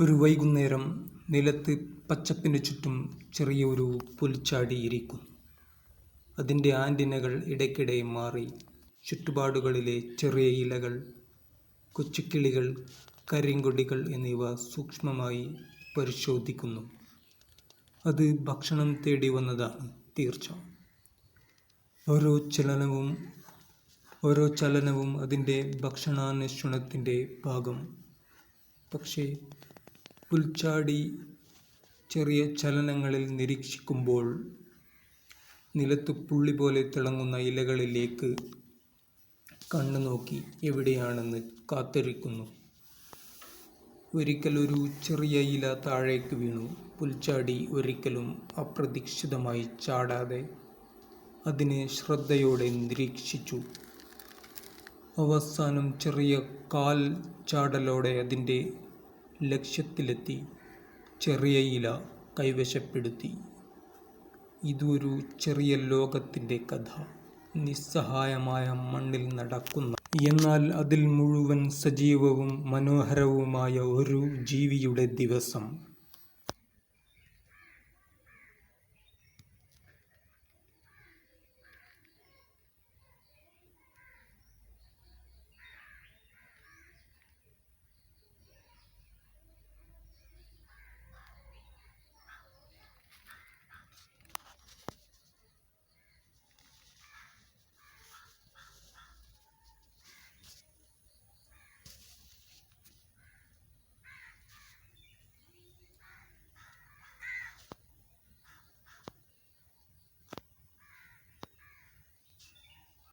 ഒരു വൈകുന്നേരം നിലത്ത് പച്ചപ്പിന് ചുറ്റും ചെറിയൊരു പുൽച്ചാടി ഇരിക്കുന്നു. അതിന്റെ ആന്റിനകൾ ഇടയ്ക്കിടെ മാറി ചുറ്റുപാടുകളിലെ ചെറിയ ഇലകൾ, കൊച്ചുകിളികൾ, കരിങ്കൊടികൾ എന്നിവ സൂക്ഷ്മമായി പരിശോധിക്കുന്നു. അത് ഭക്ഷണം തേടി വന്നതാണ് തീർച്ച. ഓരോ ചലനവും ഓരോ ചലനവും അതിന്റെ ഭക്ഷണാന്വേഷണത്തിന്റെ ഭാഗം. പക്ഷേ, പുൽച്ചാടി ചെറിയ ചലനങ്ങളിൽ നിരീക്ഷിക്കുമ്പോൾ നിലത്ത് പുള്ളി പോലെ തിളങ്ങുന്ന ഇലകളിലേക്ക് കണ്ണു നോക്കി എവിടെയാണെന്ന് കാത്തിരിക്കുന്നു. ഒരിക്കലൊരു ചെറിയ ഇല താഴേക്ക് വീണു. പുൽച്ചാടി ഒരിക്കലും അപ്രതീക്ഷിതമായി ചാടാതെ അതിനെ ശ്രദ്ധയോടെ നിരീക്ഷിച്ചു. അവസാനം ചെറിയ കാൽ ചാടലോടെ അതിന്റെ ലക്ഷ്യത്തിലെത്തി ചെറിയ ഇല കൈവശപ്പെടുത്തി. ഇതൊരു ചെറിയ ലോകത്തിന്റെ കഥ. നിസ്സഹായമായ മണ്ണിൽ നടക്കുന്ന, എന്നാൽ അതിൽ മുഴുവൻ സജീവവും മനോഹരവുമായ ഒരു ജീവിയുടെ ദിവസം.